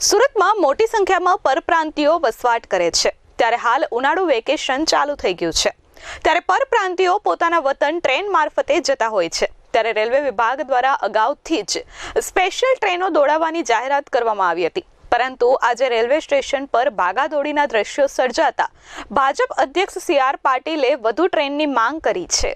સુરતમાં મોટી સંખ્યામાં પરપ્રાંતિયો વસવાટ કરે છે. ત્યારે હાલ ઉનાળુ વેકેશન ચાલુ થઈ ગયું છે. ત્યારે પરપ્રાંતિયો પોતાના વતન ટ્રેન મારફતે જતા હોય છે. ત્યારે રેલવે વિભાગ દ્વારા અગાઉથી જ સ્પેશિયલ ટ્રેનો દોડાવવાની જાહેરાત કરવામાં આવી હતી. પરંતુ આજે રેલવે સ્ટેશન પર ભાગાદોડીના દ્રશ્યો સર્જાતા ભાજપ અધ્યક્ષ સી આર પાટીલે વધુ ટ્રેનની માંગ કરી છે.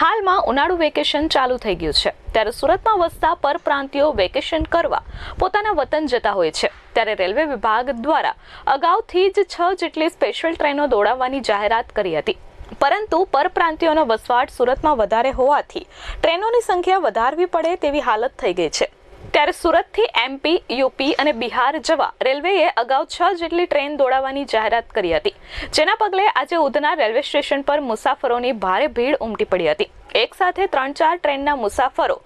હાલમાં ઉનાળુ વેકેશન ચાલુ થઈ ગયું છે. ત્યારે સુરતમાં વસતા પરપ્રાંતિયો વેકેશન કરવા પોતાના વતન જતા હોય છે. ત્યારે રેલવે વિભાગ દ્વારા અગાઉથી જ છ જેટલી સ્પેશિયલ ટ્રેનો દોડાવવાની જાહેરાત કરી હતી. પરંતુ પરપ્રાંતિયોનો વસવાટ સુરતમાં વધારે હોવાથી ટ્રેનોની સંખ્યા વધારવી પડે તેવી હાલત થઈ ગઈ છે. ત્યારે સુરતથી એમપી, યુપી અને બિહાર જવા રેલવેએ અગાઉ છ જેટલી ટ્રેન દોડાવવાની જાહેરાત કરી હતી. જેના પગલે આજે ઉધના રેલવે સ્ટેશન પર મુસાફરોની ભારે ભીડ ઉમટી પડી હતી. એક સાથે ત્રણ ચાર ટ્રેનના મુસાફરો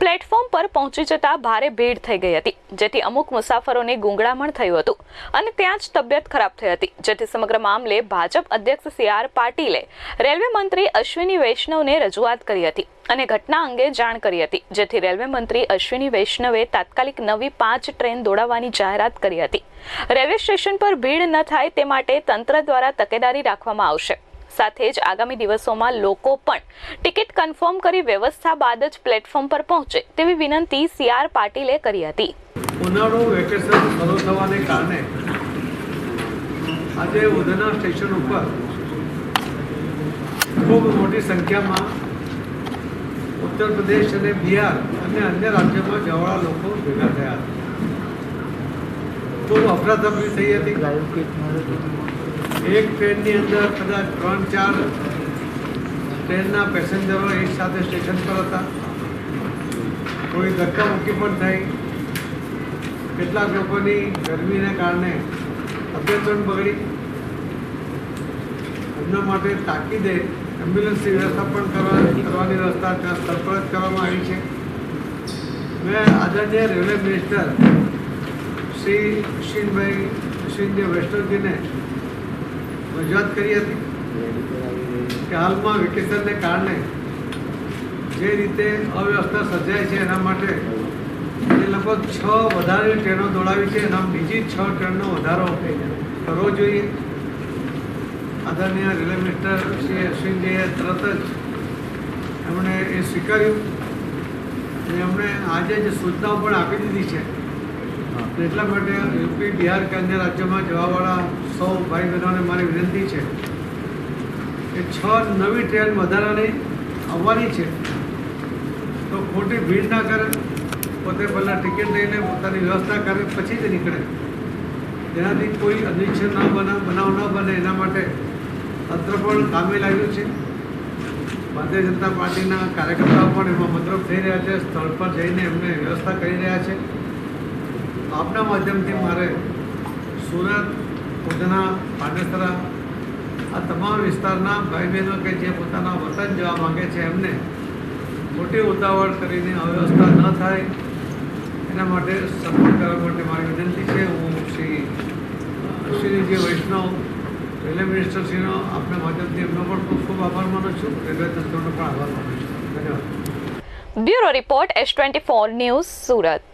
પ્લેટફોર્મ પર પહોંચી જતા ભારે ભીડ થઈ ગઈ હતી, જેથી અમુક મુસાફરોને ગુંગળામણ થયું હતું અને ત્યાં જ તબિયત ખરાબ થઈ હતી, જેથી સમગ્ર મામલે ભાજપ અધ્યક્ષ સી આર પાટીલે રેલવે મંત્રી અશ્વિની વૈષ્ણવને રજૂઆત કરી હતી અને ઘટના અંગે જાણ કરી હતી, જેથી રેલવે મંત્રી અશ્વિની વૈષ્ણવે તાત્કાલિક નવી પાંચ ટ્રેન દોડાવવાની જાહેરાત કરી હતી. રેલવે સ્ટેશન પર ભીડ ન થાય તે માટે તંત્ર દ્વારા તકેદારી રાખવામાં આવશે. સાથે જ આગામી દિવસોમાં લોકો પણ ટિકિટ કન્ફર્મ કરી વ્યવસ્થા બાદ જ પ્લેટફોર્મ પર પહોંચે તેવી વિનંતી સી આર પાટીલે કરી હતી. ઉનાળુ વેકેશન શરૂ થવાને કારણે આજે ઉધના સ્ટેશન ઉપર ખૂબ મોટી સંખ્યામાં ઉત્તર પ્રદેશ અને બિહાર અને અન્ય રાજ્યોમાં જવાળા લોકો ભેગા થયા ખૂબ અફરાતફરી થઈ હતી. એક ટ્રેનની અંદર કદાચ ત્રણ, ચાર ટ્રેનના પેસેન્જરો એક સાથે સ્ટેશન પર હતા. કોઈ ધક્કામુક્કી પણ થઈ. કેટલાક લોકોની ગરમીને કારણે તબિયત પણ બગડી. એમના માટે તાકીદે એમ્બ્યુલન્સની વ્યવસ્થા પણ કરવા કરવાની વ્યવસ્થા ત્યાં સ્થળ કરવામાં આવી છે. મેં આદરણીય રેલવે મિનિસ્ટર શ્રી અશ્વિનભાઈ અશ્વિનજી વૈષ્ણવજીને રજૂઆત કરી હતી કે હાલમાં વેકેશનને કારણે જે રીતે અવ્યવસ્થા સર્જાય છે એના માટે એ લગભગ છ વધારે ટ્રેનો દોડાવી છે. એના બીજી છ ટ્રેનનો વધારો કરવો જોઈએ. આદરણીય રેલવે મિનિસ્ટર શ્રી અશ્વિનજીએ તરત જ એમણે એ સ્વીકાર્યું અને એમણે આજે જ સૂચનાઓ પણ આપી દીધી છે એટલા માટે યુપી બિહાર કે અન્ય રાજ્યમાં જવાવાળા સૌ ભાઈ બહેનોને મારી વિનંતી છે કે છ નવી ટ્રેન વધારાની આવવાની છે. તો ખોટી ભીડ ના કરે, પોતે પહેલાં ટિકિટ લઈને પોતાની વ્યવસ્થા કરે, પછી જ નીકળે. જેનાથી કોઈ અનિચ્છન ન બને, બનાવ ન બને, એના માટે તંત્ર પણ કામે લાગ્યું છે. ભારતીય જનતા પાર્ટીના કાર્યકર્તાઓ પણ એમાં મતલબ થઈ રહ્યા છે, સ્થળ પર જઈને એમને વ્યવસ્થા કરી રહ્યા છે. આપના માધ્યમથી મારે સુરત, ઉધના પાંડેસરા આ તમામ વિસ્તારના ભાઈ બહેનો કે જે પોતાના વતન જવા માગે છે એમને મોટી ઉતાવળ કરીને અવ્યવસ્થા ન થાય, એના માટે સપોર્ટ કરવા માટે મારી વિનંતી છે. હું શ્રી અશ્વિનીજી વૈષ્ણવ રેલવે મિનિસ્ટરશ્રીનો આપના માધ્યમથી એમનો પણ ખૂબ ખૂબ આભાર માનું છું. રેલવે તંત્રનો પણ આભાર માનું છું. ધન્યવાદ. Bureau report S twenty four news Surat.